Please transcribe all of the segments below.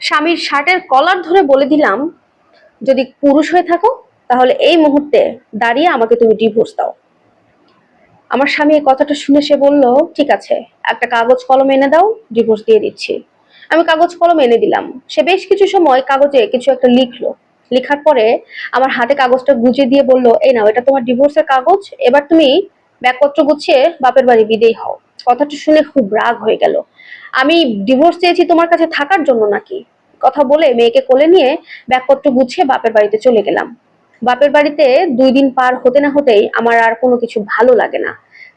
স্বামীর শার্টের কলার ধরে বলে দিলাম, যদি পুরুষ হয়ে থাকো, তাহলে এই মুহূর্তে দাঁড়িয়ে আমাকে তুমি ডিভোর্স দাও। আমার স্বামী এই কথাটা শুনে সে বলল, ঠিক আছে, একটা কাগজ কলম এনে দাও ডিভোর্স দিয়ে দিচ্ছি। আমি কাগজ কলম এনে দিলাম। সে বেশ কিছু সময় কাগজে কিছু একটা লিখলো। লেখার পরে আমার হাতে কাগজটা গুছিয়ে দিয়ে বলল, এই নাও, এটা তোমার ডিভোর্সের কাগজ, এবার তুমি ব্যাগপত্র গুছিয়ে বাপের বাড়ি বিদেয় হও। কথাটা শুনে খুব রাগ হয়ে গেল। আমি ডিভোর্স চেয়েছি তোমার কাছে থাকার জন্য নাকি? কথা বলে মেয়েকে কোলে নিয়ে ব্যাগপত্র গুছিয়ে বাপের বাড়িতে চলে গেলাম। বাপের বাড়িতে দুই দিন পার হতে না হতেই আমার আর কোনো কিছু ভালো লাগে না।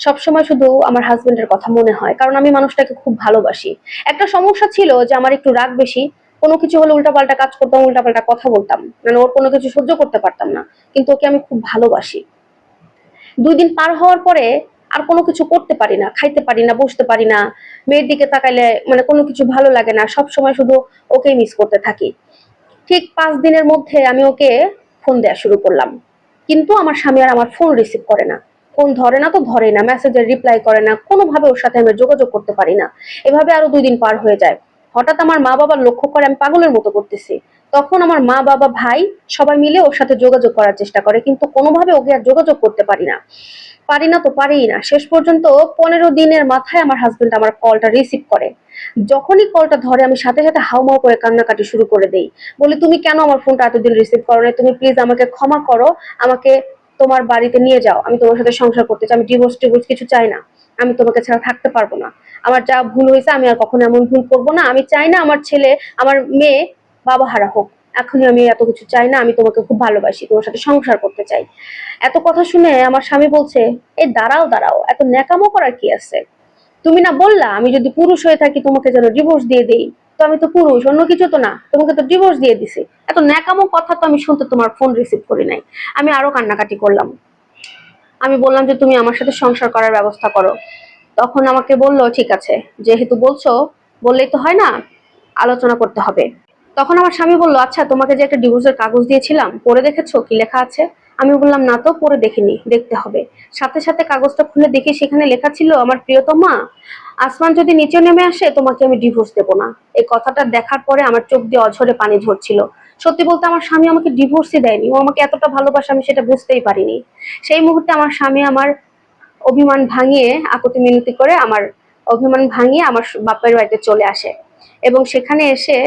সবসময় শুধু আমার হাজবেন্ডের কথা মনে হয়, কারণ আমি মানুষটাকে খুব ভালোবাসি। একটা সমস্যা ছিল যে আমার একটু রাগ বেশি। কোনো কিছু হলে উল্টাপাল্টা কাজ করতাম, উল্টাপাল্টা কথা বলতাম। মানে ওর কোনো কিছু সহ্য করতে পারতাম না, কিন্তু ওকে আমি খুব ভালোবাসি। দুই দিন পার হওয়ার পরে আর কোনো কিছু করতে পারি না, খাইতে পারি না, বসতে পারি না। মেয়ের দিকে তাকাইলে মানে কোনো কিছু ভালো লাগে না, সব সময় শুধু ওকেই মিস করতে থাকি। ঠিক পাঁচ দিনের মধ্যে আমি ওকে ফোন দেওয়া শুরু করলাম। কিন্তু আমার স্বামী আর আমার ফোন রিসিভ করে না। ফোন ধরে না তো ধরে না মেসেজের রিপ্লাই করে না, কোনোভাবে ওর সাথে আমি যোগাযোগ করতে পারি না। এভাবে আরও দুই দিন পার হয়ে যায়। হঠাৎ আমার মা বাবার লক্ষ্য করে আমি পাগলের মতো করতেছি। তখন আমার মা বাবা ভাই সবাই মিলে ওর সাথে যোগাযোগ করার চেষ্টা করে, কিন্তু কোনোভাবে ওকে আর যোগাযোগ করতে পারি না। পারি না তো পারিই না। শেষ পর্যন্ত পনেরো দিনের মাথায় আমার হাজবেন্ড আমার কলটা রিসিভ করে। যখনই কলটা ধরে, আমি সাথে সাথে হাউমাউ করে কান্নাকাটি শুরু করে দেই। বলি, তুমি কেন আমার ফোনটা এতদিন রিসিভ করো না তুমি প্লিজ আমাকে ক্ষমা করো। আমাকে তোমার বাড়িতে নিয়ে যাও। আমি তোমার সাথে সংসার করতে চাই। আমি ডিভোর্স টিভোর্স কিছু চাই না। আমি তোমাকে ছাড়া থাকতে পারব না। আমার যা ভুল হয়েছে, আমি আর কখনো এমন ভুল করব না। আমি চাই না আমার ছেলে, আমার মেয়ে বাবা হারা হোক। এখনই আমি এত কিছু চাই না, আমি তোমাকে খুব ভালোবাসি, তোমার সাথে সংসার করতে চাই। এত কথা শুনে আমার স্বামী বলছে, এই দাঁড়াও দাঁড়াও, এত ন্যাকামো করার কি আছে? তুমি না বললা, আমি যদি পুরুষ হয়ে থাকি, তোমাকে যেন ডিভোর্স দিয়ে দেই। তো আমি তো পুরুষ, অন্য কিছু তো না, তোমাকে তো ডিভোর্স দিয়ে দিছি। এত ন্যাকামো কথা তো আমি শুনতে তোমার ফোন রিসিভ করি নাই। আমি আরও কান্নাকাটি করলাম। আমি বললাম যে, তুমি আমার সাথে সংসার করার ব্যবস্থা করো। তখন আমাকে বলল, ঠিক আছে, যেহেতু বলছো, বললেই তো হয় না, আলোচনা করতে হবে। তখন আমার স্বামী বলল আচ্ছা তোমাকে যে একটা ডিভোর্সের কাগজ দিয়েছিলাম, পড়ে দেখেছ? কি লেখা আছে? আমি বললাম, না তো, পড়ে দেখিনি, দেখতে হবে। সাথে সাথে কাগজটা খুলে দেখি, সেখানে লেখা ছিল, আমার প্রিয়তমা, আসমান যদি নিচে নেমে আসে, তোমাকে আমি ডিভোর্স দেবো না। এই কথাটা দেখার পরে আমার চোখ দিয়ে অঝরে পানি ঝরছিল। সত্যি বলতে আমার স্বামী আমাকে ডিভোর্সই দেয়নি। ও আমাকে এতটা ভালোবাসে, আমি সেটা বুঝতেই পারিনি। সেই মুহূর্তে আমার স্বামী আমার অভিমান ভাঙিয়ে, আকুতি মিনতি করে আমার অভিমান ভাঙিয়ে আমার বাপের বাড়িতে চলে আসে। এবং সেখানে এসে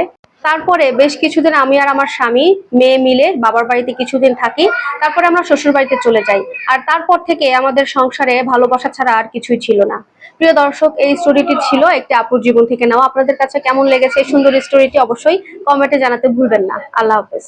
তারপরে বেশ কিছুদিন আমি আর আমার স্বামী মেয়ে মিলে বাবার বাড়িতে কিছুদিন থাকি, তারপরে আমরা শ্বশুর বাড়িতে চলে যাই। আর তারপর থেকে আমাদের সংসারে ভালোবাসা ছাড়া আর কিছুই ছিল না। প্রিয় দর্শক, এই স্টোরিটি ছিল একটি আপুর জীবন থেকে নেওয়া। আপনাদের কাছে কেমন লেগেছে এই সুন্দর স্টোরিটি অবশ্যই কমেন্টে জানাতে ভুলবেন না। আল্লাহ হাফেজ।